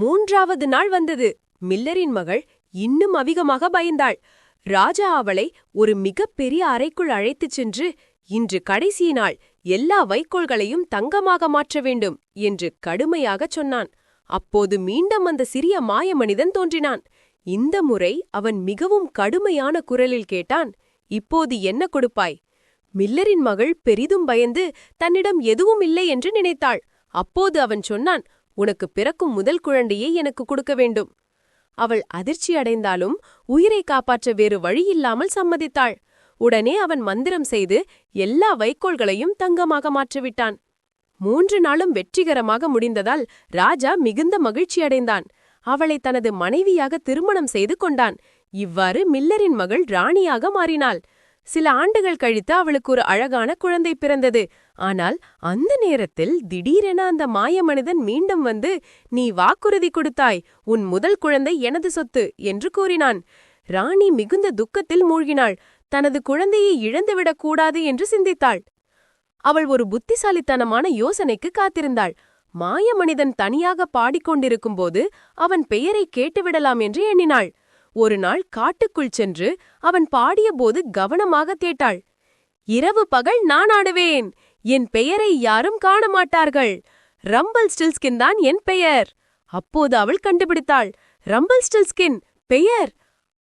மூன்றாவது நாள் வந்தது. மில்லரின் மகள் இன்னும் அதிகமாக பயந்தாள். ராஜா அவளை ஒரு மிகப்பெரிய அறைக்குள் அழைத்துச் சென்று இன்று கடைசி நாள் எல்லா வைக்கோல்களையும் தங்கமாக மாற்ற வேண்டும் என்று கடுமையாகச் சொன்னான். அப்போது மீண்டும் அந்த சிறிய மாய மனிதன் தோன்றினான். இந்த முறை அவன் மிகவும் கடுமையான குரலில் கேட்டான் இப்போது என்ன கொடுப்பாய்? மில்லரின் மகள் பெரிதும் பயந்து தன்னிடம் எதுவும் இல்லை என்று நினைத்தாள். அப்போது அவன் சொன்னான் உனக்கு பிறக்கும் முதல் குழந்தையை எனக்கு கொடுக்க வேண்டும். அவள் அதிர்ச்சி அடைந்தாலும் உயிரை காப்பாற்ற வேறு வழியில்லாமல் சம்மதித்தாள். உடனே அவன் மந்திரம் செய்து எல்லா வைக்கோல்களையும் தங்கமாக மாற்றிவிட்டான். மூன்று நாளும் வெற்றிகரமாக முடிந்ததால் ராஜா மிகுந்த மகிழ்ச்சியடைந்தான் அவளை தனது மனைவியாக திருமணம் செய்து கொண்டான். இவ்வாறு மில்லரின் மகள் ராணியாக மாறினாள். சில ஆண்டுகள் கழித்து அவளுக்கு ஒரு அழகான குழந்தை பிறந்தது. ஆனால் அந்த நேரத்தில் திடீரென அந்த மாய மனிதன் மீண்டும் வந்து நீ வாக்குறுதி கொடுத்தாய் உன் முதல் குழந்தை எனது சொத்து என்று கூறினான். ராணி மிகுந்த துக்கத்தில் மூழ்கினாள். தனது குழந்தையை இழந்துவிடக் கூடாது என்று சிந்தித்தாள். அவள் ஒரு புத்திசாலித்தனமான யோசனைக்கு காத்திருந்தாள். மாய மனிதன் தனியாக பாடிக்கொண்டிருக்கும்போது அவன் பெயரை கேட்டுவிடலாம் என்று எண்ணினாள். ஒரு நாள் காட்டுக்குள் சென்று அவன் பாடியபோது கவனமாக கேட்டாள் இரவு பகல் நான் ஆடுவேன் என் பெயரை யாரும் காண மாட்டார்கள் ரம்பல் ஸ்டில்ஸ்கின் தான் என் பெயர். அப்போது அவள் கண்டுபிடித்தாள் ரம்பல் ஸ்டில்ஸ்கின் பெயர்.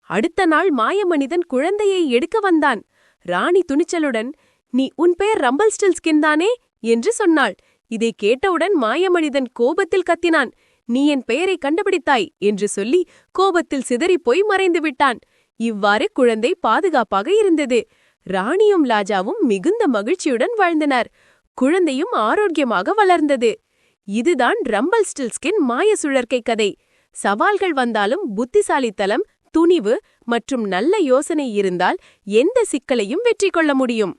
அடுத்த நாள் மாயமனிதன் குழந்தையை எடுக்க வந்தான் ராணி துணிச்சலுடன் நீ உன் பெயர் ரம்பல் ஸ்டில்ஸ்கின் தானே? என்று சொன்னாள். இதை கேட்டவுடன் மாயமனிதன் கோபத்தில் கத்தினான் நீ என் பெயரை கண்டுபிடித்தாய் என்று சொல்லி கோபத்தில் சிதறிப்போய் மறைந்து விட்டான். இவ்வாறு குழந்தை பாதுகாப்பாக இருந்தது. ராணியும் லாஜாவும் மிகுந்த மகிழ்ச்சியுடன் வாழ்ந்தனர். குழந்தையும் ஆரோக்கியமாக வளர்ந்தது. இதுதான் ரம்பல் ஸ்டில்ஸ்கின் மாய சுழற்கை கதை. சவால்கள் வந்தாலும் புத்திசாலித்தலம் துணிவு மற்றும் நல்ல யோசனை இருந்தால் எந்த சிக்கலையும் வெற்றி கொள்ள முடியும்.